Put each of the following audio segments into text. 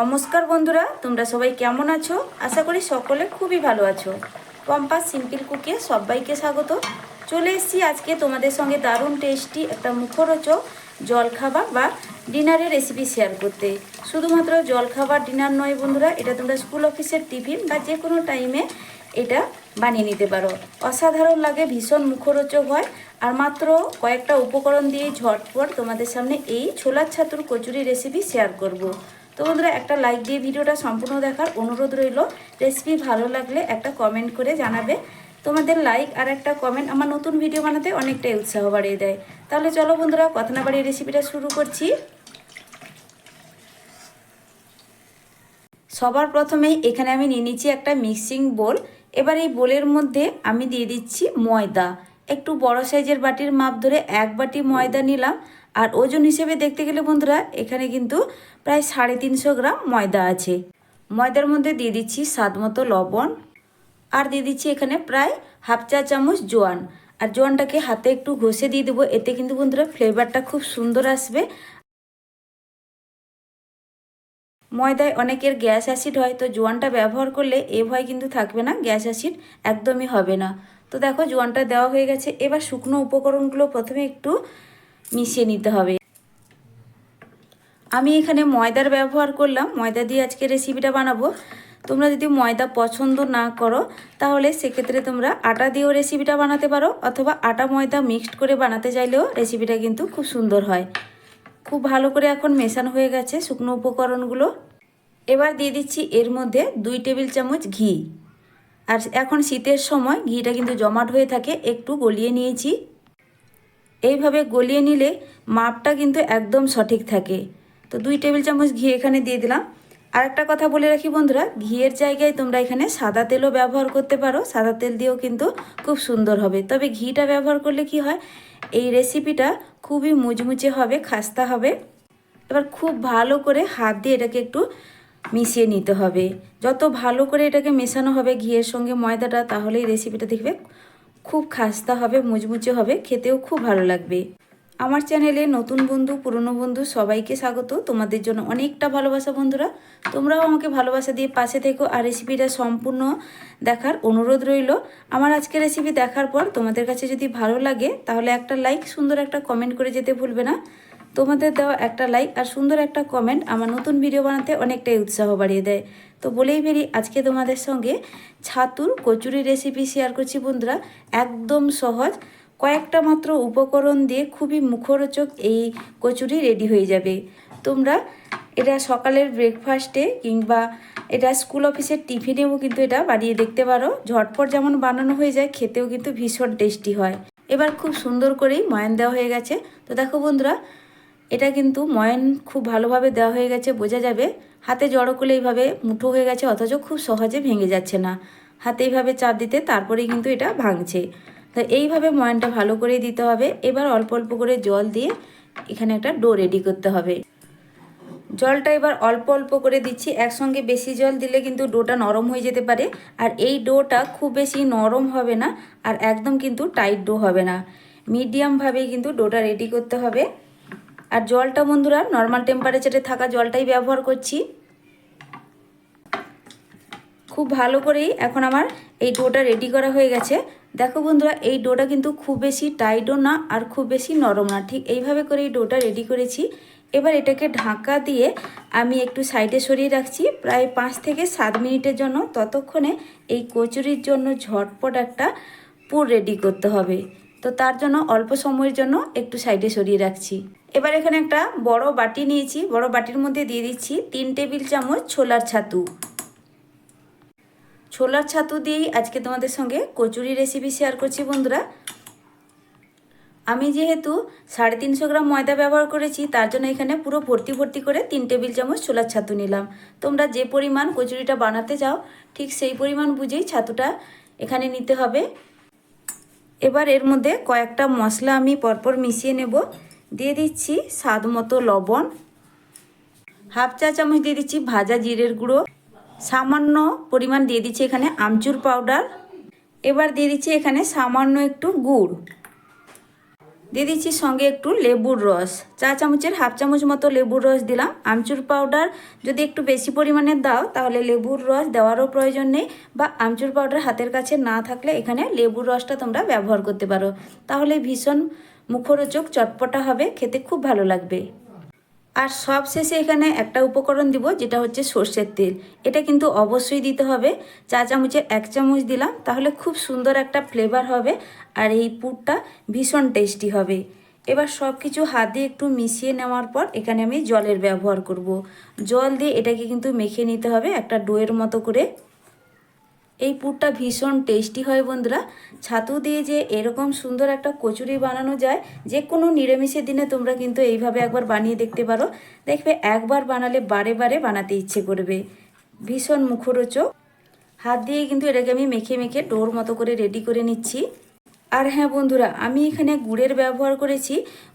নমস্কার বন্ধুরা, তোমরা সবাই কেমন আছো? আশা করি সকলে খুবই ভালো আছো। পম্পা সিম্পল কুকে সবাইকে স্বাগত। চলে এসেছি আজকে তোমাদের সঙ্গে দারুণ টেস্টি একটা মুখরোচক জলখাবার বা ডিনারের রেসিপি শেয়ার করতে। শুধুমাত্র জলখাবার, ডিনার নয় বন্ধুরা, এটা তোমরা স্কুল অফিসের টিফিন বা যে কোনো টাইমে এটা বানিয়ে নিতে পারো। অসাধারণ লাগে, ভীষণ মুখরোচক হয়। আর মাত্র কয়েকটা উপকরণ দিয়ে ঝটপট তোমাদের সামনে এই ছোলার ছাতুর কচুরি রেসিপি শেয়ার করব। তো বন্ধুরা, একটা লাইক দিয়ে ভিডিওটা সম্পূর্ণ দেখার অনুরোধ রইল। রেসিপি ভালো লাগলে একটা কমেন্ট করে জানাবে। তোমাদের লাইক আর একটা কমেন্ট আমার নতুন ভিডিও বানাতে অনেকটাই উৎসাহ বাড়িয়ে দেয়। তাহলে চলো বন্ধুরা, কথা না বাড়িয়ে রেসিপিটা শুরু করছি। সবার প্রথমেই এখানে আমি নিয়ে নিচ্ছি একটা মিক্সিং বোল এবার এই বোলের মধ্যে আমি দিয়ে দিচ্ছি ময়দা। একটু বড় সাইজের বাটির মাপ ধরে এক বাটি ময়দা নিলাম। আর ওজন হিসেবে দেখতে গেলে বন্ধুরা, এখানে কিন্তু প্রায় সাড়ে তিনশো গ্রাম ময়দা আছে। ময়দার মধ্যে দিয়ে দিচ্ছি স্বাদ মতো লবণ। আর দিয়ে দিচ্ছি এখানে প্রায় হাফ চা চামচ জোয়ান। আর জোয়ানটাকে হাতে একটু ঘষে দিয়ে দেবো, এতে কিন্তু বন্ধুরা ফ্লেভারটা খুব সুন্দর আসবে। ময়দায় অনেকের গ্যাস অ্যাসিড হয়, তো জোয়ানটা ব্যবহার করলে এ ভয় কিন্তু থাকবে না, গ্যাস অ্যাসিড একদমই হবে না। তো দেখো, জোয়ানটা দেওয়া হয়ে গেছে। এবার শুকনো উপকরণগুলো প্রথমে একটু মিশিয়ে নিতে হবে। আমি এখানে ময়দার ব্যবহার করলাম। ময়দা দিয়ে আজকে রেসিপিটা বানাবো। তোমরা যদি ময়দা পছন্দ না করো, তাহলে সেক্ষেত্রে তোমরা আটা দিয়েও রেসিপিটা বানাতে পারো, অথবা আটা ময়দা মিক্সড করে বানাতে চাইলেও রেসিপিটা কিন্তু খুব সুন্দর হয়। খুব ভালো করে এখন মেশানো হয়ে গেছে শুকনো উপকরণগুলো। এবার দিয়ে দিচ্ছি এর মধ্যে দুই টেবিল চামচ ঘি। আর এখন শীতের সময় ঘিটা কিন্তু জমাট হয়ে থাকে, একটু গলিয়ে নিয়েছি। এইভাবে গলিয়ে নিলে মাপটা কিন্তু একদম সঠিক থাকে। তো দুই টেবিল চামচ ঘি এখানে দিয়ে দিলাম। আর একটা কথা বলে রাখি বন্ধুরা, ঘিয়ের জায়গায় তোমরা এখানে সাদা তেলও ব্যবহার করতে পারো। সাদা তেল দিয়েও কিন্তু খুব সুন্দর হবে। তবে ঘিটা ব্যবহার করলে কি হয়, এই রেসিপিটা খুবই মুচমুচে হবে, খাস্তা হবে। এবার খুব ভালো করে হাত দিয়ে এটাকে একটু মিশিয়ে নিতে হবে। যত ভালো করে এটাকে মেশানো হবে ঘিয়ের সঙ্গে ময়দাটা, তাহলেই রেসিপিটা দেখবে খুব খাস্তা হবে, মুচমুচে হবে, খেতেও খুব ভালো লাগবে। আমার চ্যানেলে নতুন বন্ধু, পুরনো বন্ধু সবাইকে স্বাগত। তোমাদের জন্য অনেকটা ভালোবাসা বন্ধুরা। তোমরাও আমাকে ভালোবাসা দিয়ে পাশে থেকো আর রেসিপিটা সম্পূর্ণ দেখার অনুরোধ রইল। আমার আজকে রেসিপি দেখার পর তোমাদের কাছে যদি ভালো লাগে, তাহলে একটা লাইক সুন্দর একটা কমেন্ট করে যেতে ভুলবে না। তোমাদের দেওয়া একটা লাইক আর সুন্দর একটা কমেন্ট আমার নতুন ভিডিও বানাতে অনেকটাই উৎসাহ বাড়িয়ে দেয়। তো বলেই বেরি, আজকে তোমাদের সঙ্গে ছাতুর কচুরি রেসিপি শেয়ার করছি বন্ধুরা। একদম সহজ। কয়েকটা মাত্র উপকরণ দিয়ে খুবই মুখরোচক এই কচুরি রেডি হয়ে যাবে। তোমরা এটা সকালের ব্রেকফাস্টে কিংবা এটা স্কুল অফিসের টিফিনেও কিন্তু এটা বানিয়ে দেখতে পারো। ঝটপট যেমন বানানো হয়ে যায়, খেতেও কিন্তু ভীষণ টেস্টি হয়। এবার খুব সুন্দর করেই ময়ান দেওয়া হয়ে গেছে। তো দেখো বন্ধুরা এটা কিন্তু ময়ান খুব ভালোভাবে দেওয়া হয়ে গেছে, বোঝা যাবে। হাতে জড়ো করলে এইভাবে মুঠো হয়ে গেছে, অথচ খুব সহজে ভেঙে যাচ্ছে না। হাতে এইভাবে চাপ দিতে তারপরেই কিন্তু এটা ভাঙছে। তো এইভাবে ময়ানটা ভালো করে দিতে হবে। এবার অল্প অল্প করে জল দিয়ে এখানে একটা ডো রেডি করতে হবে। জলটা এবার অল্প অল্প করে দিচ্ছি। একসঙ্গে বেশি জল দিলে কিন্তু ডোটা নরম হয়ে যেতে পারে। আর এই ডোটা খুব বেশি নরম হবে না, আর একদম কিন্তু টাইট ডো হবে না। মিডিয়ামভাবেই কিন্তু ডোটা রেডি করতে হবে। আর জলটা বন্ধুরা নর্মাল টেম্পারেচারে থাকা জলটাই ব্যবহার করছি। খুব ভালো করেই এখন আমার এই ডোটা রেডি করা হয়ে গেছে। দেখো বন্ধুরা, এই ডোটা কিন্তু খুব বেশি টাইটও না আর খুব বেশি নরম না। ঠিক এইভাবে করে এই ডোটা রেডি করেছি। এবার এটাকে ঢাকা দিয়ে আমি একটু সাইডে সরিয়ে রাখছি। প্রায় পাঁচ থেকে সাত মিনিটের জন্য। ততক্ষণে এই কচুরির জন্য ঝটপট একটা পুর রেডি করতে হবে। তো তার জন্য অল্প সময়ের জন্য একটু সাইডে সরিয়ে রাখছি। এবার এখানে একটা বড় বাটি নিয়েছি। বড় বাটির মধ্যে দিয়ে দিচ্ছি তিন টেবিল চামচ ছোলার ছাতু। ছোলার ছাতু দিয়েই আজকে তোমাদের সঙ্গে কচুরি রেসিপি শেয়ার করছি বন্ধুরা। আমি যেহেতু সাড়ে তিনশো গ্রাম ময়দা ব্যবহার করেছি, তার জন্য এখানে পুরো ভর্তি ভর্তি করে তিন টেবিল চামচ ছোলার ছাতু নিলাম। তোমরা যে পরিমাণ কচুরিটা বানাতে চাও, ঠিক সেই পরিমাণ বুঝেই ছাতুটা এখানে নিতে হবে। এবার এর মধ্যে কয়েকটা মশলা আমি পরপর মিশিয়ে নেব। দিয়ে দিচ্ছি স্বাদ মতো লবণ। হাফ চা চামচ দিয়ে দিচ্ছি ভাজা জিরের গুঁড়ো। সামান্য পরিমাণ দিয়ে দিচ্ছি এখানে আমচুর পাউডার। এবার দিয়ে দিচ্ছি এখানে সামান্য একটু গুড়। দিয়ে দিচ্ছি সঙ্গে একটু লেবুর রস। চা চামচের হাফ চামচ মতো লেবুর রস দিলাম। আমচুর পাউডার যদি একটু বেশি পরিমাণে দাও, তাহলে লেবুর রস দেওয়ারও প্রয়োজন নেই বা আমচুর পাউডার হাতের কাছে না থাকলে এখানে লেবুর রসটা তোমরা ব্যবহার করতে পারো। তাহলে ভীষণ মুখরোচক চটপটা হবে, খেতে খুব ভালো লাগবে। আর সব শেষে এখানে একটা উপকরণ দিব, যেটা হচ্ছে সর্ষের তেল। এটা কিন্তু অবশ্যই দিতে হবে। চা চামচে এক চামচ দিলাম, তাহলে খুব সুন্দর একটা ফ্লেভার হবে আর এই পুরটা ভীষণ টেস্টি হবে। এবার সব কিছু হাত দিয়ে একটু মিশিয়ে নেওয়ার পর এখানে আমি জলের ব্যবহার করব। জল দিয়ে এটাকে কিন্তু মেখে নিতে হবে একটা ডোয়ের মতো করে। এই পুরটা ভীষণ টেস্টি হয় বন্ধুরা। ছাতু দিয়ে যে এরকম সুন্দর একটা কচুরি বানানো যায়, যে কোনো নিরামিষের দিনে তোমরা কিন্তু এইভাবে একবার বানিয়ে দেখতে পারো। দেখবে একবার বানালে বারে বারে বানাতে ইচ্ছে করবে। ভীষণ মুখরোচক। হাত দিয়ে কিন্তু এটাকে আমি মেখে মেখে ডোর মতো করে রেডি করে নিচ্ছি। আর হ্যাঁ বন্ধুরা, আমি এখানে গুড়ের ব্যবহার করেছি।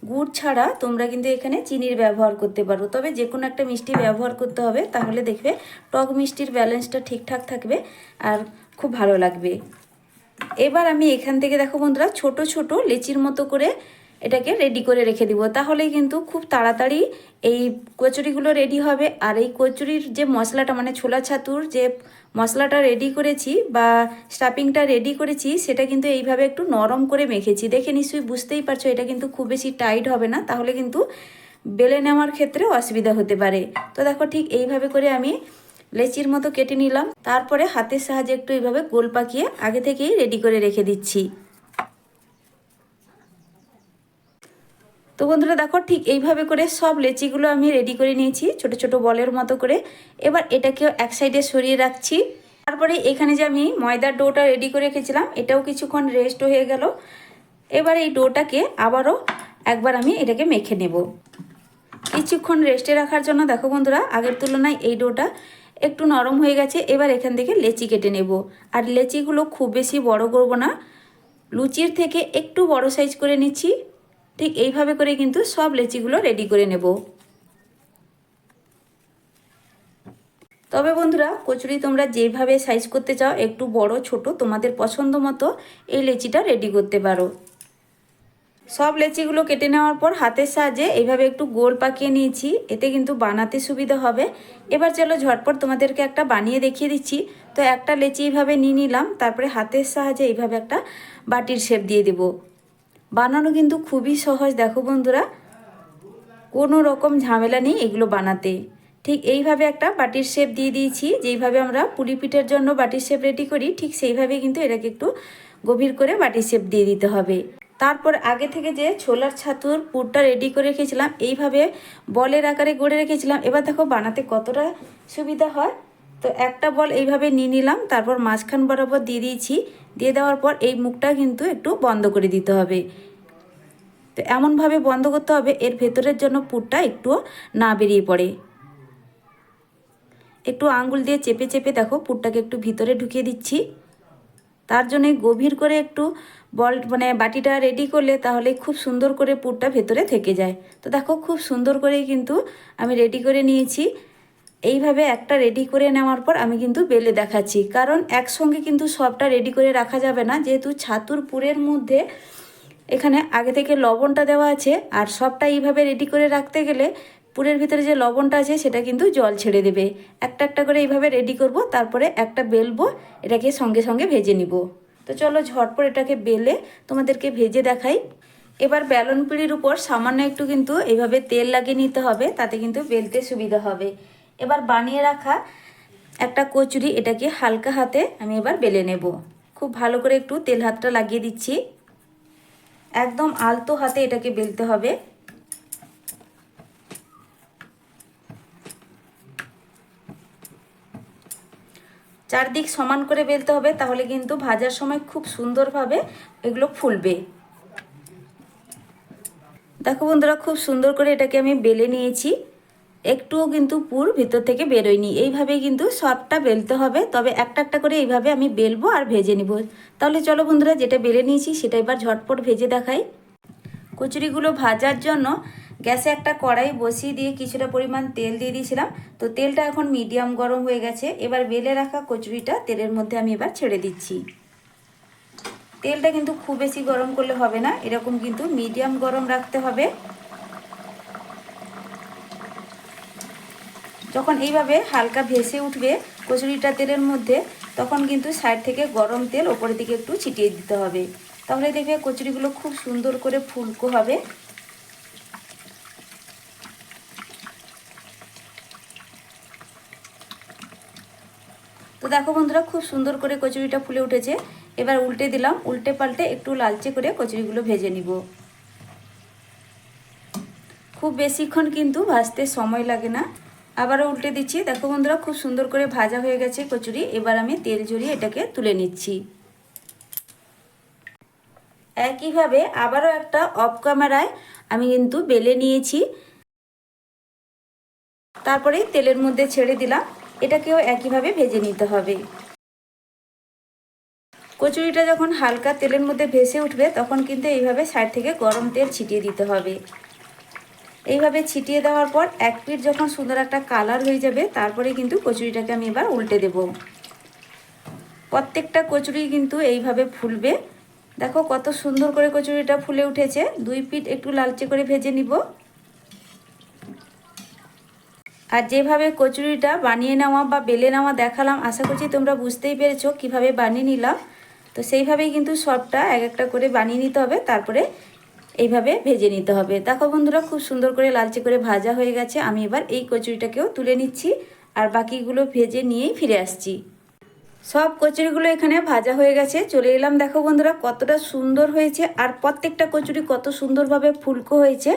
গুড় ছাড়া তোমরা কিন্তু এখানে চিনির ব্যবহার করতে পারো। তবে যে কোনো একটা মিষ্টি ব্যবহার করতে হবে, তাহলে দেখবে টক মিষ্টির ব্যালেন্সটা ঠিকঠাক থাকবে আর খুব ভালো লাগবে। এবার আমি এখান থেকে দেখো বন্ধুরা, ছোট ছোট লেচির মতো করে এটাকে রেডি করে রেখে দিব। তাহলে কিন্তু খুব তাড়াতাড়ি এই কচুরিগুলো রেডি হবে। আর এই কচুরির যে মশলাটা মানে ছোলা ছাতুর যে মশলাটা রেডি করেছি বা স্টাফিংটা রেডি করেছি, সেটা কিন্তু এইভাবে একটু নরম করে মেখেছি। দেখে নিশ্চয়ই বুঝতেই পারছ, এটা কিন্তু খুব বেশি টাইট হবে না। তাহলে কিন্তু বেলে নেওয়ার ক্ষেত্রে অসুবিধা হতে পারে। তো দেখো ঠিক এইভাবে করে আমি লেচির মতো কেটে নিলাম। তারপরে হাতের সাহায্যে একটু এইভাবে গোল পাকিয়ে আগে থেকেই রেডি করে রেখে দিচ্ছি। তো বন্ধুরা দেখো ঠিক এইভাবে করে সব লেচিগুলো আমি রেডি করে নিয়েছি, ছোট ছোট বলের মতো করে। এবার এটাকেও এক সাইডে সরিয়ে রাখছি। তারপরে এখানে যে আমি ময়দার ডোটা রেডি করে রেখেছিলাম, এটাও কিছুক্ষণ রেস্ট হয়ে গেল। এবার এই ডোটাকে আবারও একবার আমি এটাকে মেখে নেব। কিছুক্ষণ রেস্টে রাখার জন্য দেখো বন্ধুরা, আগের তুলনায় এই ডোটা একটু নরম হয়ে গেছে। এবার এখান থেকে লেচি কেটে নেব। আর লেচিগুলো খুব বেশি বড় করব না। লুচির থেকে একটু বড় সাইজ করে নিচ্ছি। ঠিক এইভাবে করে কিন্তু সব লেচিগুলো রেডি করে নেব। তবে বন্ধুরা, কচুরি তোমরা যেভাবে সাইজ করতে চাও, একটু বড়, ছোট, তোমাদের পছন্দ মতো এই লেচিটা রেডি করতে পারো। সব লেচিগুলো কেটে নেওয়ার পর হাতের সাহায্যে এইভাবে একটু গোল পাকিয়ে নিয়েছি, এতে কিন্তু বানাতে সুবিধা হবে। এবার চলো ঝটপট তোমাদেরকে একটা বানিয়ে দেখিয়ে দিচ্ছি। তো একটা লেচি এইভাবে নিয়ে নিলাম, তারপরে হাতের সাহায্যে এইভাবে একটা বাটির শেপ দিয়ে দেবো। বানানো কিন্তু খুবই সহজ। দেখো বন্ধুরা, কোনো রকম ঝামেলা নেই এগুলো বানাতে। ঠিক এইভাবে একটা বাটির শেপ দিয়ে দিয়েছি, যেইভাবে আমরা পুলি পিঠের জন্য বাটির শেপ রেডি করি, ঠিক সেইভাবে কিন্তু এটাকে একটু গভীর করে বাটির শেপ দিয়ে দিতে হবে। তারপর আগে থেকে যে ছোলার ছাতুর পুরটা রেডি করে রেখেছিলাম, এইভাবে বলের আকারে গড়ে রেখেছিলাম। এবার দেখো বানাতে কতটা সুবিধা হয়। তো একটা বল এইভাবে নিয়ে নিলাম, তারপর মাঝখান বরাবর দিয়ে দিয়েছি। দিয়ে দেওয়ার পর এই মুখটা কিন্তু একটু বন্ধ করে দিতে হবে। তো এমনভাবে বন্ধ করতে হবে, এর ভেতরের জন্য পুরটা একটু না বেরিয়ে পড়ে। একটু আঙ্গুল দিয়ে চেপে চেপে দেখো, পুরটাকে একটু ভিতরে ঢুকিয়ে দিচ্ছি। তার জন্যে গভীর করে একটু বল মানে বাটিটা রেডি করলে তাহলে খুব সুন্দর করে পুরটা ভেতরে থেকে যায়। তো দেখো, খুব সুন্দর করেই কিন্তু আমি রেডি করে নিয়েছি। এইভাবে একটা রেডি করে নেওয়ার পর আমি কিন্তু বেলে দেখাচ্ছি। কারণ একসঙ্গে কিন্তু সবটা রেডি করে রাখা যাবে না। যেহেতু ছাতুর পুরের মধ্যে এখানে আগে থেকে লবণটা দেওয়া আছে, আর সবটা এইভাবে রেডি করে রাখতে গেলে পুরের ভিতরে যে লবণটা আছে, সেটা কিন্তু জল ছেড়ে দেবে। একটা একটা করে এইভাবে রেডি করব, তারপরে একটা বেলবো, এটাকে সঙ্গে সঙ্গে ভেজে নিব। তো চলো ঝটপট এটাকে বেলে তোমাদেরকে ভেজে দেখাই। এবার বেলন পিঁড়ির উপর সামান্য একটু কিন্তু এইভাবে তেল লাগিয়ে নিতে হবে, তাতে কিন্তু বেলতে সুবিধা হবে। এবার বানিয়ে রাখা একটা কচুরি এটাকে হালকা হাতে আমি এবার বেলে নেব। খুব ভালো করে একটু তেল হাতটা লাগিয়ে দিচ্ছি। একদম আলতো হাতে এটাকে বেলতে হবে। চারদিক সমান করে বেলতে হবে, তাহলে কিন্তু ভাজার সময় খুব সুন্দরভাবে এগুলো ফুলবে। দেখো বন্ধুরা, খুব সুন্দর করে এটাকে আমি বেলে নিয়েছি। একটুও কিন্তু পুর ভিতর থেকে বেরোয়নি। এইভাবেই কিন্তু সবটা বেলতে হবে, তবে একটা একটা করে এইভাবে আমি বেলবো আর ভেজে নিব। তাহলে চলো বন্ধুরা, যেটা বেলে নিয়েছি সেটা এবার ঝটপট ভেজে দেখাই। কচুরিগুলো ভাজার জন্য গ্যাসে একটা কড়াই বসিয়ে দিয়ে কিছুটা পরিমাণ তেল দিয়ে দিয়েছিলাম। তো তেলটা এখন মিডিয়াম গরম হয়ে গেছে। এবার বেলে রাখা কচুরিটা তেলের মধ্যে আমি এবার ছেড়ে দিচ্ছি। তেলটা কিন্তু খুব বেশি গরম করলে হবে না। এরকম কিন্তু মিডিয়াম গরম রাখতে হবে। যখন এইভাবে হালকা ভেসে উঠবে কচুরিটা তেলের মধ্যে, তখন কিন্তু সাইড থেকে গরম তেল ওপরের দিকে একটু ছিটিয়ে দিতে হবে। তাহলে দেখবে কচুরিগুলো খুব সুন্দর করে ফুলকো হবে। তো দেখো বন্ধুরা, খুব সুন্দর করে কচুরিটা ফুলে উঠেছে। এবার উল্টে দিলাম, উল্টে পাল্টে একটু লালচে করে কচুরিগুলো ভেজে নিব। খুব বেশিক্ষণ কিন্তু ভাজতে সময় লাগে না। আবারও উল্টে দিচ্ছি। দেখো বন্ধুরা, খুব সুন্দর করে ভাজা হয়ে গেছে কচুরি। এবার আমি তেল ঝরিয়ে এটাকে তুলে নিচ্ছি। একইভাবে আবারও একটা অফ ক্যামেরায় আমি কিন্তু বেলে নিয়েছি। তারপরে তেলের মধ্যে ছেড়ে দিলাম। এটাকেও একইভাবে ভেজে নিতে হবে। কচুরিটা যখন হালকা তেলের মধ্যে ভেসে উঠবে, তখন কিন্তু এইভাবে সাইড থেকে গরম তেল ছিটিয়ে দিতে হবে। এইভাবে ছিটিয়ে দেওয়ার পর এক পিঠ যখন সুন্দর একটা কালার হয়ে যাবে, তারপরে কিন্তু কচুরিটাকে আমি এবার উল্টে দেব। প্রত্যেকটা কচুরি কিন্তু এইভাবে ফুলবে। দেখো কত সুন্দর করে কচুরিটা ফুলে উঠেছে। দুই পিঠ একটু লালচে করে ভেজে নিব। আর যেভাবে কচুরিটা বানিয়ে নেওয়া বা বেলে নেওয়া দেখালাম, আশা করছি তোমরা বুঝতেই পেরেছ কীভাবে বানিয়ে নিলাম। তো সেইভাবেই কিন্তু সবটা এক একটা করে বানিয়ে নিতে হবে। তারপরে এইভাবে ভেজে নিতে হবে। দেখো বন্ধুরা, খুব সুন্দর করে লালচে করে ভাজা হয়ে গেছে। আমি এবার এই কচুরিটাকেও তুলে নিচ্ছি আর বাকিগুলো ভেজে নিয়েই ফিরে আসছি। সব কচুরিগুলো এখানে ভাজা হয়ে গেছে। চলে এলাম দেখো বন্ধুরা, কতটা সুন্দর হয়েছে আর প্রত্যেকটা কচুরি কত সুন্দরভাবে ফুলকো হয়েছে।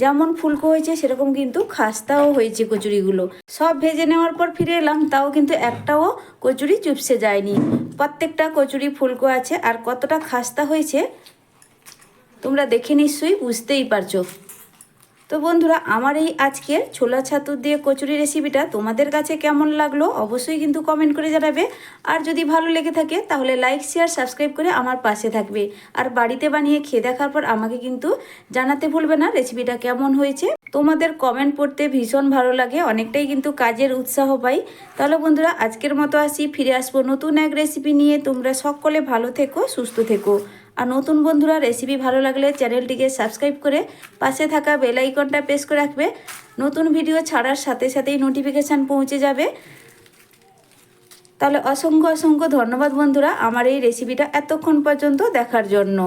যেমন ফুলকো হয়েছে, সেরকম কিন্তু খাস্তাও হয়েছে কচুরিগুলো। সব ভেজে নেওয়ার পর ফিরে এলাম, তাও কিন্তু একটাও কচুরি চুপসে যায়নি। প্রত্যেকটা কচুরি ফুলকো আছে আর কতটা খাস্তা হয়েছে তোমরা দেখে নিশ্চয়ই বুঝতেই পারছ। তো বন্ধুরা, আমার এই আজকের ছোলা ছাতুর দিয়ে কচুরি রেসিপিটা তোমাদের কাছে কেমন লাগল অবশ্যই কিন্তু কমেন্ট করে জানাবে। আর যদি ভালো লেগে থাকে, তাহলে লাইক শেয়ার সাবস্ক্রাইব করে আমার পাশে থাকবে। আর বাড়িতে বানিয়ে খেয়ে দেখার পর আমাকে কিন্তু জানাতে ভুলবে না রেসিপিটা কেমন হয়েছে। তোমাদের কমেন্ট পড়তে ভীষণ ভালো লাগে, অনেকটাই কিন্তু কাজের উৎসাহ পাই। তাহলে বন্ধুরা, আজকের মতো আসি, ফিরে আসব নতুন এক রেসিপি নিয়ে। তোমরা সকলে ভালো থেকো, সুস্থ থেকো। আর নতুন বন্ধুরা রেসিপি ভালো লাগলে চ্যানেলটিকে সাবস্ক্রাইব করে পাশে থাকা বেল আইকনটা প্রেস করে রাখবে। নতুন ভিডিও ছাড়ার সাথে সাথেই নোটিফিকেশান পৌঁছে যাবে। তাহলে অসংখ্য অসংখ্য ধন্যবাদ বন্ধুরা আমার এই রেসিপিটা এতক্ষণ পর্যন্ত দেখার জন্য।